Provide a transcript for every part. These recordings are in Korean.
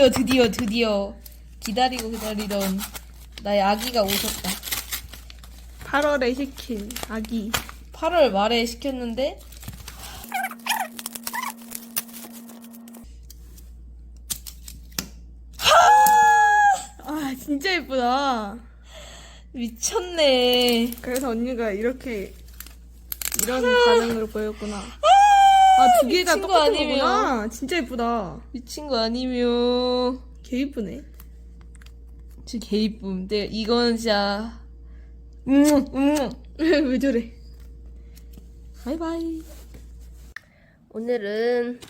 드디어 드디어 드디어 기다리고 기다리던 나의 아기가 오셨다. 8월에 시킨 아기. 8월 말에 시켰는데 아 진짜 예쁘다. 미쳤네. 그래서 언니가 이렇게 이런 반응으로 보였구나. 아 두 개가 미친 거 똑같은 아니면. 거구나. 진짜 예쁘다. 미친 거 아니며. 개 예쁘네. 진짜 개 이쁨. 근데 이건 진짜 음, 음. 왜 저래? 바이바이. 오늘은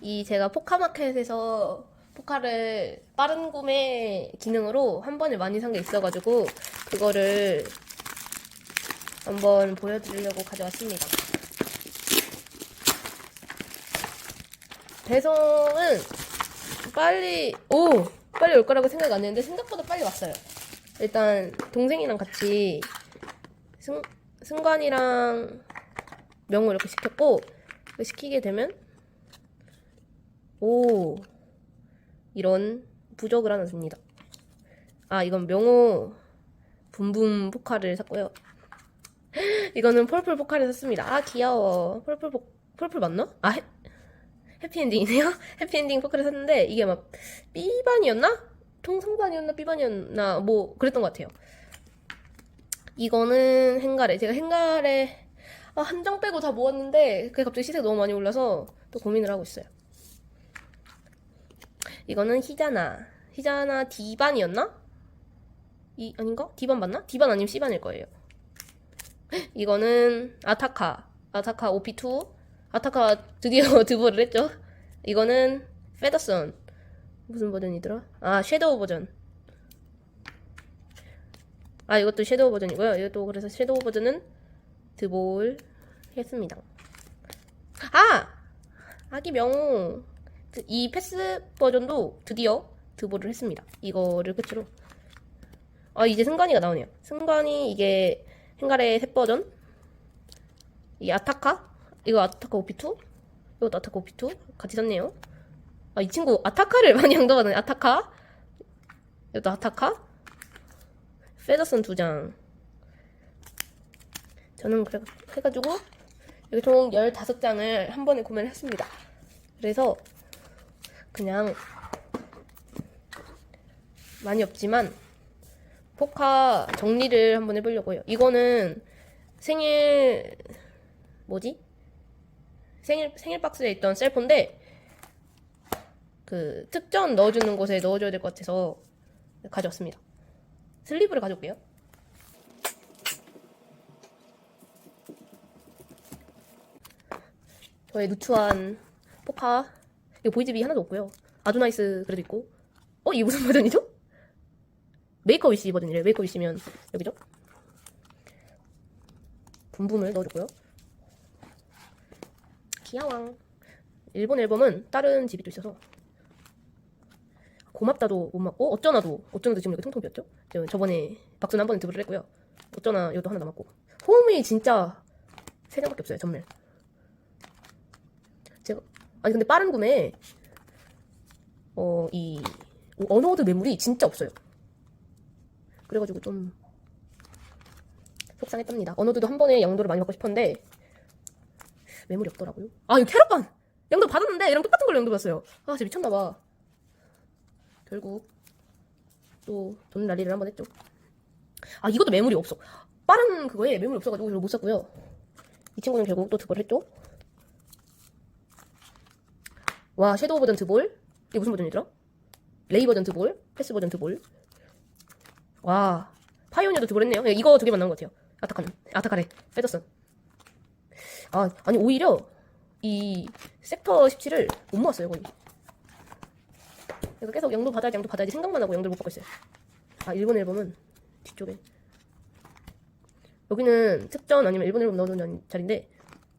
이 제가 포카마켓에서 포카를 빠른 구매 기능으로 한 번에 많이 산 게 있어가지고 그거를 한번 보여드리려고 가져왔습니다. 배송은 빨리 오 빨리 올 거라고 생각 안 했는데 생각보다 빨리 왔어요. 일단 동생이랑 같이 승 승관이랑 명호 이렇게 시켰고 시키게 되면 오 이런 부적을 하나 줍니다. 아 이건 명호 붐붐 포카를 샀고요. 이거는 펄플 포카를 샀습니다. 아 귀여워. 펄플 포, 펄플 맞나? 아 해, 해피엔딩이네요. 해피엔딩 포카를 샀는데 이게 막 B반이었나? 통상반이었나 B반이었나 뭐 그랬던 것 같아요. 이거는 행가래. 제가 행가래 아, 한 장 빼고 다 모았는데 그게 갑자기 시세가 너무 많이 올라서 또 고민을 하고 있어요. 이거는 히자나. 히자나 D반이었나? 이 아닌가? D반 맞나? D반 아니면 C반일 거예요. 이거는 아타카. 아타카 OP2. 아타카 드디어 드보를 했죠. 이거는 페더슨. 무슨 버전이더라? 아, 섀도우 버전. 아, 이것도 섀도우 버전이고요. 이것도 그래서 섀도우 버전은 드볼 했습니다. 아! 아기 명호. 그- 이 패스 버전도 드디어 드볼을 했습니다. 이거를 끝으로. 아, 이제 승관이가 나오네요. 승관이 이게 행가의 새 버전. 이 아타카. 이거 아타카 OP2. 이것도 아타카 OP2. 같이 샀네요. 아, 이 친구 아타카를 많이 양도받네. 아타카. 이것도 아타카. 페더슨 두 장. 저는 그래 해가지고 여기 총 15장을 한 번에 구매를 했습니다. 그래서 그냥 많이 없지만 포카 정리를 한번 해보려고 해요. 이거는 생일 뭐지? 생일 생일 박스에 있던 셀폰인데 그 특전 넣어주는 곳에 넣어줘야 될 것 같아서 가져왔습니다. 슬리브를 가져올게요. 저의 누추한 포카 이거 보이즈비 하나도 없고요. 아주 나이스 그래도 있고 어 이게 무슨 버전이죠? 메이커 위시 버전이래요. 메이커 위시면 여기죠? 붐붐을 넣어줬고요. 귀여왕 일본 앨범은 다른 집이 또 있어서 고맙다도 못 맞고 어쩌나도 어쩌나도 지금 여기 통통 비었죠? 저- 저번에 박수는 한 번에 드블을 했고요. 어쩌나 이것도 하나 남았고 호음이 진짜 세 장밖에 없어요. 전멸. 제가 아니 근데 빠른 구매 어 이 언어드 매물이 진짜 없어요. 그래가지고 좀 속상했답니다. 언어드도 한 번에 양도를 많이 받고 싶었는데 매물이 없더라고요. 아 이거 캐럿반 양도 받았는데 얘랑 똑같은 걸로 양도 받았어요. 아 진짜 미쳤나봐. 결국 또 돈 난리를 한번 했죠. 아 이것도 매물이 없어. 빠른 그거에 매물이 없어가지고 이걸 못 샀고요. 이 친구는 결국 또 드볼 했죠. 와 섀도우 버전 드볼 이게 무슨 버전이더라? 레이 버전 드볼 패스 버전 드볼 와 파이오니어도 드볼 했네요. 예, 이거 두 개만 나온 것 같아요. 아타카는 아타카래 페더슨 아 아니 오히려 이 섹터 17을 못 모았어요 거의. 그래서 계속 영도 받아야지 영도 받아야지 생각만 하고 영도를 못 받고 있어요. 아 일본 앨범은 뒤쪽에. 여기는 특전 아니면 일본 앨범 넣어놓은 자리인데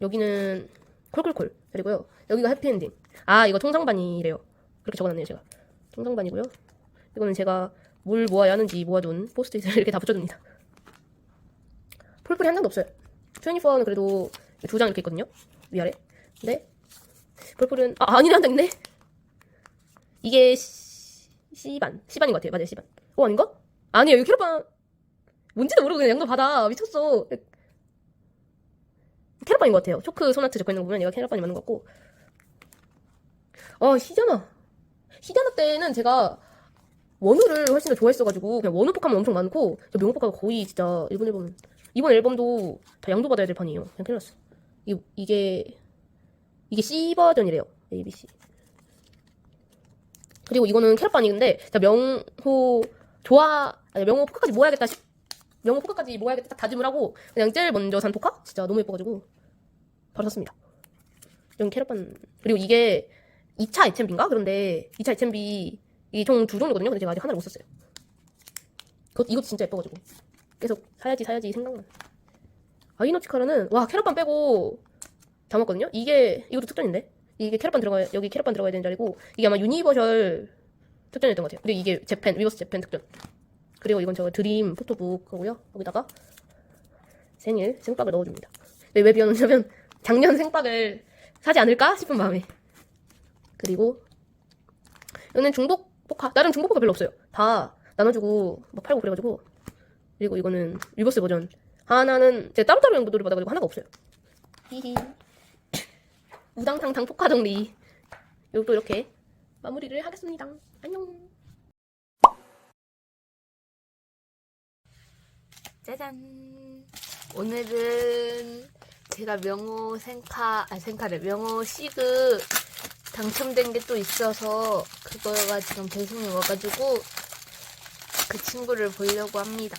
여기는 콜콜콜. 그리고요 여기가 해피엔딩. 아 이거 통상반이래요. 그렇게 적어놨네요 제가. 통상반이고요. 이거는 제가 뭘 모아야 하는지 모아둔 포스트잇을 이렇게 다 붙여줍니다. 폴폴이 한 장도 없어요. 24는 그래도 두 장 이렇게 있거든요 위아래 근데 폴폴은 아 아니네 한장 있네 이게 시, C반. C반인 것 같아요. 맞아요, C반. 어, 아닌가? 아니에요, 이거 캐럿반. 뭔지도 모르고 그냥 양도 받아. 미쳤어. 캐럿반인 것 같아요. 초크 소나트 적혀 있는 거 보면 얘가 캐럿반이 맞는 것 같고. 어, 시자나. 시자나 때는 제가 원우를 훨씬 더 좋아했어가지고 그냥 원우 포카만 엄청 많고 저 명호 포카가 거의 진짜 이번 앨범 이번 앨범도 다 양도 받아야 될 판이에요. 그냥 큰일 났어. 이, 이게 이게 C 버전이래요. A, B, C. 그리고 이거는 진짜 명호 좋아 아니 명호 포카까지 모아야겠다 싶 명호 포카까지 모아야겠다 딱 다짐을 하고 그냥 제일 먼저 산 포카 진짜 너무 예뻐가지고 바로 샀습니다. 이건 캐럿반 그리고 이게 2차 HMB인가? 그런데 2차 HMB 이게 총 두 종류거든요. 근데 제가 아직 하나를 못 샀어요. 그것 이것도 진짜 예뻐가지고 계속 사야지 사야지 생각만. 아이노치카라는 와 캐럿반 빼고 다 먹거든요. 이게 이것도 특전인데 이게 캐럿반 들어가 여기 캐럿반 들어가야 되는 자리고 이게 아마 유니버셜 특전이었던 것 같아요. 근데 이게 재팬 리버스 재팬 특전. 그리고 이건 저 드림 포토북하고요. 여기다가 생일 생박을 넣어줍니다. 근데 왜 비워놓냐면 작년 생박을 사지 않을까 싶은 마음에. 그리고 이거는 중복 포카 나름 중복 포카 별로 없어요. 다 나눠주고 막 팔고 그래가지고 그리고 이거는 리버스 버전 하나는 제가 따로따로 연구도를 받아가지고 하나가 없어요. 히히 우당탕탕 포카 정리 이것도 이렇게 마무리를 하겠습니다. 안녕. 짜잔. 오늘은 제가 명호 생카, 아, 생카를, 명호 시그 당첨된 게 또 있어서 그거가 지금 배송이 와가지고 그 친구를 보려고 합니다.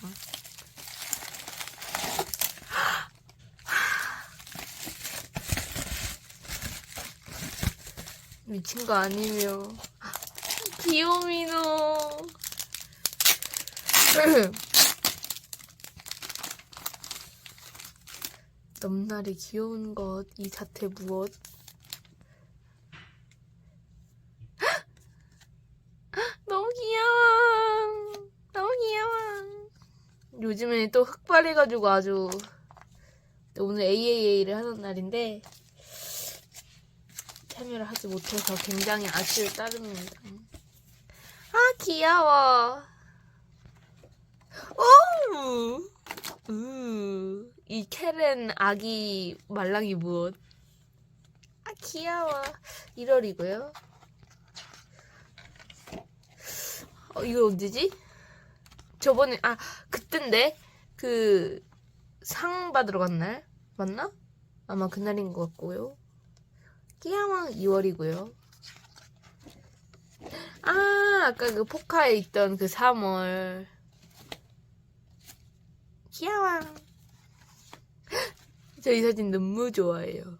미친 거 아니며. 귀요미노. 넘날이 귀여운 것, 이 자태 무엇? 너무 귀여워. 너무 귀여워. 요즘에 또 흑발해가지고 아주 오늘 AAA를 하는 날인데 참여를 하지 못해서 굉장히 아쉬울 따름입니다. 아 귀여워. 오. 우, 이 캐렌 아기 말랑이 무엇? 아, 귀여워. 1월이고요. 어, 이거 언제지? 저번에, 아, 그땐데? 그, 상 받으러 간 날? 맞나? 아마 그날인 것 같고요. 귀여워. 2월이고요. 아, 아까 그 포카에 있던 그 3월. 귀여워. 저이 사진 너무 좋아해요.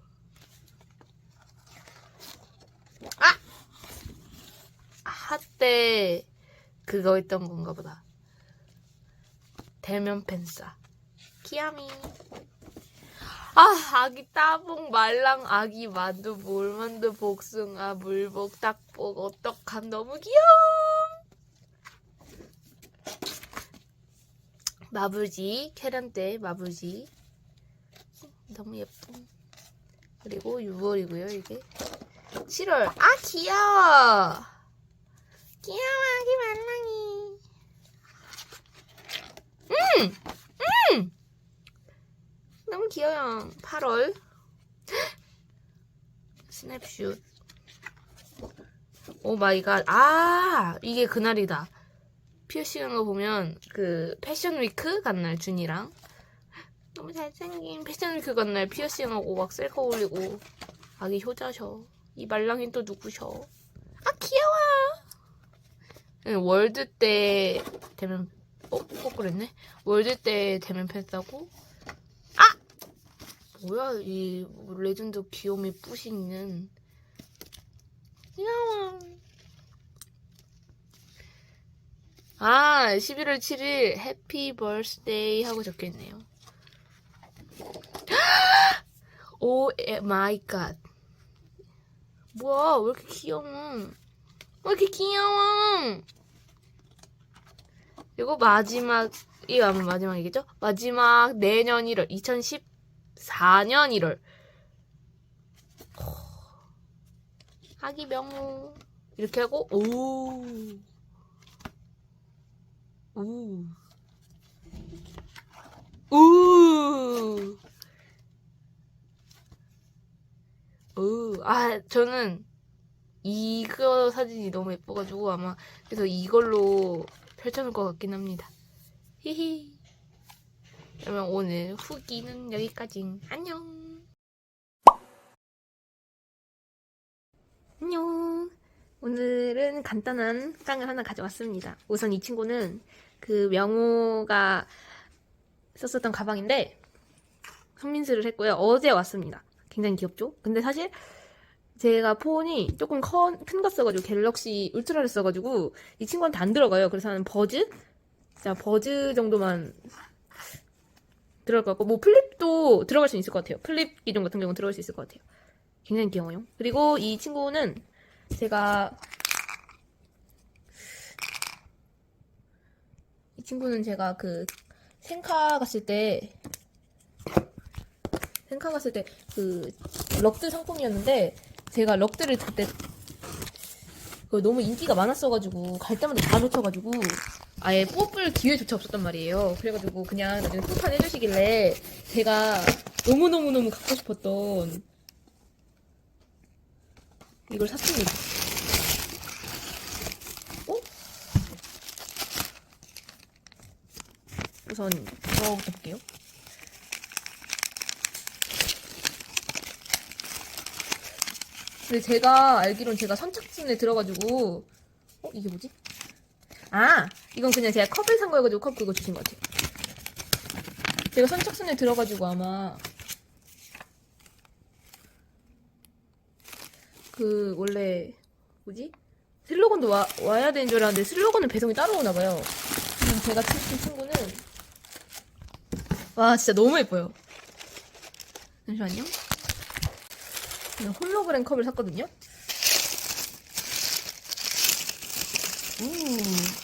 아! 한때 그거 있던 건가 보다. 대면 팬싸. 귀야미. 아, 아기 따봉, 말랑, 아기 만두, 물만두, 복숭아, 물복, 딱복, 어떡함, 너무 귀여워! 마부지 캐런 때 마부지. 너무 예쁨 그리고 6월이고요 이게. 7월. 아 귀여워. 귀여워 아기 말랑이 음음 귀여워 8월. 스냅슛. 오 마이 갓 아 이게 그날이다. 피어싱 한 거 보면 그 패션 위크 간 날 준이랑. 너무 잘생긴 패션 위크 간 날 피어싱하고 막 셀카 올리고. 아기 효자셔. 이 말랑이 또 누구셔? 아 귀여워. 응, 월드 때 되면 어? 거꾸랬네? 월드 때 되면 팬싸고 아 뭐야 이 레전드 귀요미 뿌시 있는 귀여워 아, 11월 7일 해피 버스데이 하고 적혀 있네요. 오 마이 갓. 뭐야, 왜 이렇게 귀여워? 왜 이렇게 귀여워? 그리고 마지막, 이거 아마 마지막이겠죠? 마지막 내년 1월, 2014년 1월. 아기 명호. 이렇게 하고 오. 오. 오. 오. 아, 저는 이거 사진이 너무 예뻐가지고 아마 그래서 이걸로 펼쳐놓을 것 같긴 합니다. 히히. 그러면 오늘 후기는 여기까지. 안녕. 안녕. 오늘은 간단한 깡을 하나 가져왔습니다. 우선 이 친구는 그 명호가 썼었던 가방인데 손민수를 했고요. 어제 왔습니다. 굉장히 귀엽죠? 근데 사실 제가 폰이 조금 큰 거 써가지고 갤럭시 울트라를 써가지고 이 친구한테 안 들어가요. 그래서 한 버즈? 자, 버즈 정도만 들어갈 것 같고 뭐 플립도 들어갈 수 있을 것 같아요. 플립 기종 같은 경우는 들어갈 수 있을 것 같아요. 굉장히 귀여워요. 그리고 이 친구는 제가 이 친구는 제가 그 생카 갔을 때 생카 갔을 때 그 럭드 상품이었는데 제가 럭드를 그때 너무 인기가 많았어가지고 갈 때마다 다 놓쳐가지고 아예 뽑을 기회조차 없었단 말이에요. 그래가지고 그냥 나중에 후판 해주시길래 제가 너무너무너무 갖고 싶었던 이걸 샀습니다. 어? 우선 저부터 볼게요. 근데 제가 알기론 제가 선착순에 들어가지고 어 이게 뭐지? 아 이건 그냥 제가 컵을 산 거여가지고 컵 그거 주신 것 같아요. 제가 선착순에 들어가지고 아마 그 원래 뭐지? 슬로건도 와, 와야 되는 줄 알았는데 슬로건은 배송이 따로 오나 봐요. 지금 제가 찾은 친구는 와 진짜 너무 예뻐요. 잠시만요. 그냥 홀로그램 컵을 샀거든요. 우.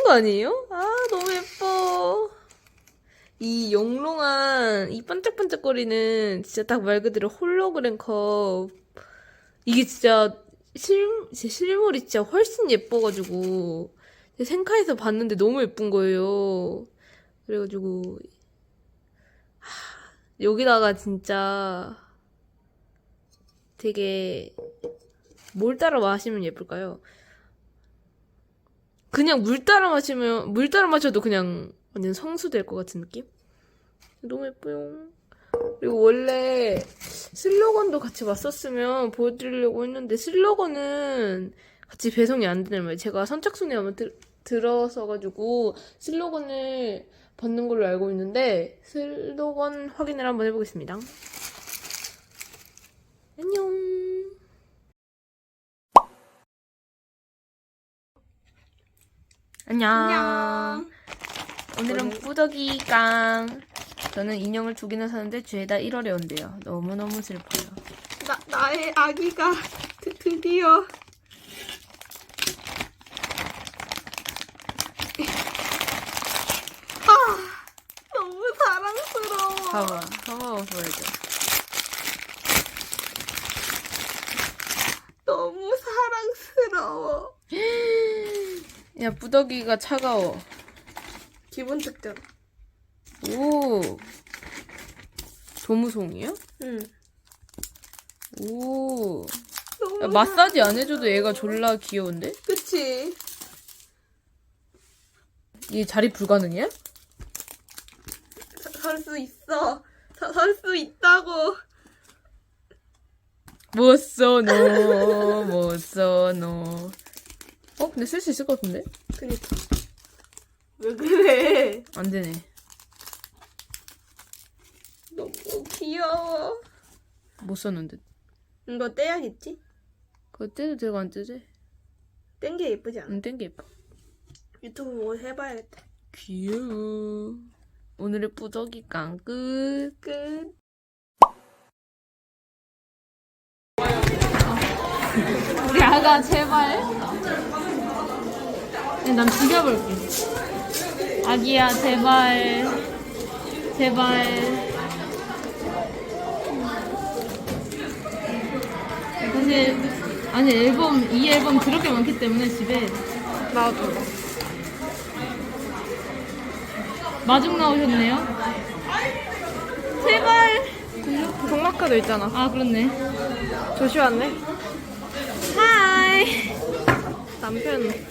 미친 거 아니에요? 아 너무 예뻐. 이 영롱한 이 반짝반짝거리는 진짜 딱 말 그대로 홀로그램 컵 이게 진짜 실, 제 실물이 진짜 훨씬 예뻐가지고 생카에서 봤는데 너무 예쁜 거예요 그래가지고 하, 여기다가 진짜 되게 뭘 따라 마시면 예쁠까요? 그냥 물 따라 마시면 물 따라 마셔도 그냥 완전 성수 될 것 같은 느낌? 너무 예뻐요. 그리고 원래 슬로건도 같이 왔었으면 보여드리려고 했는데 슬로건은 같이 배송이 안 되는 말이에요. 제가 선착순에 한번 들, 들어서가지고 슬로건을 받는 걸로 알고 있는데 슬로건 확인을 한번 해보겠습니다. 안녕. 안녕. 안녕. 오늘은 뿌덕이 깡. 저는 인형을 두 개나 사는데 죄다 1월에 온대요. 너무너무 슬퍼요. 나, 나의 아기가 드, 드디어 아 너무 사랑스러워 봐봐. 봐봐, 보여줘. 너무 사랑스러워 야, 뿌덕이가 차가워. 기분 특전 오. 조무송이야? 응 오. 야, 마사지 안 해줘도 얘가 졸라 귀여운데? 그치 얘 자리 불가능이야? 설 수 있어 설 수 있다고 못 써, 너. 못 써, 너. 어? 근데 쓸 수 있을 것 같은데? 그니까 왜 그래 안 되네. 너무 귀여워 못 썼는데. 이거 떼야겠지? 그거 떼도 되고 안 떼지? 뗀 게 예쁘지 않아? 안 뗀 게 예뻐. 유튜브 뭐 해봐야겠다 귀여워. 오늘의 뿌덕이 깡 끝. 끝 우리 아가 제발. 네, 난 죽여볼게. 아기야 제발. 제발. 근데 아니 앨범 이 앨범 그렇게 많기 때문에 집에 나도. 마중 나오셨네요. 제발. 동마카도 있잖아. 아 그렇네. 조슈아네. 하이. 남편.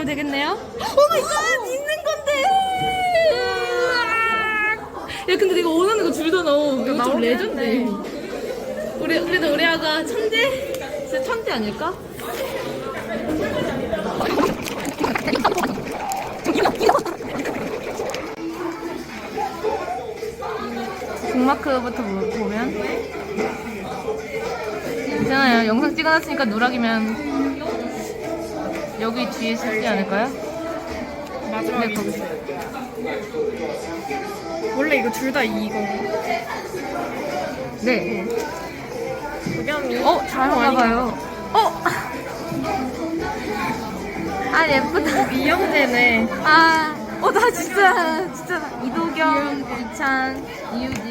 가져가면 되겠네요. 오 마이 갓 있는 건데. 야 근데 내가 원하는 거 넣어. 이거 좀 레전드. 우리 그래도 우리 아가 천재? 진짜 천재 아닐까? 북마크부터 보- 보면 괜찮아요. 영상 찍어놨으니까 누락이면 여기 뒤에 쓰지 않을까요? 마지막에 네, 거기. 원래 이거 둘 다 이거. 네. 도겸이. 어, 잘 나가요. 어! 아, 예쁘다. 이영재네. 아, 어, 나 진짜, 진짜, 이도경, 이찬, 이유지.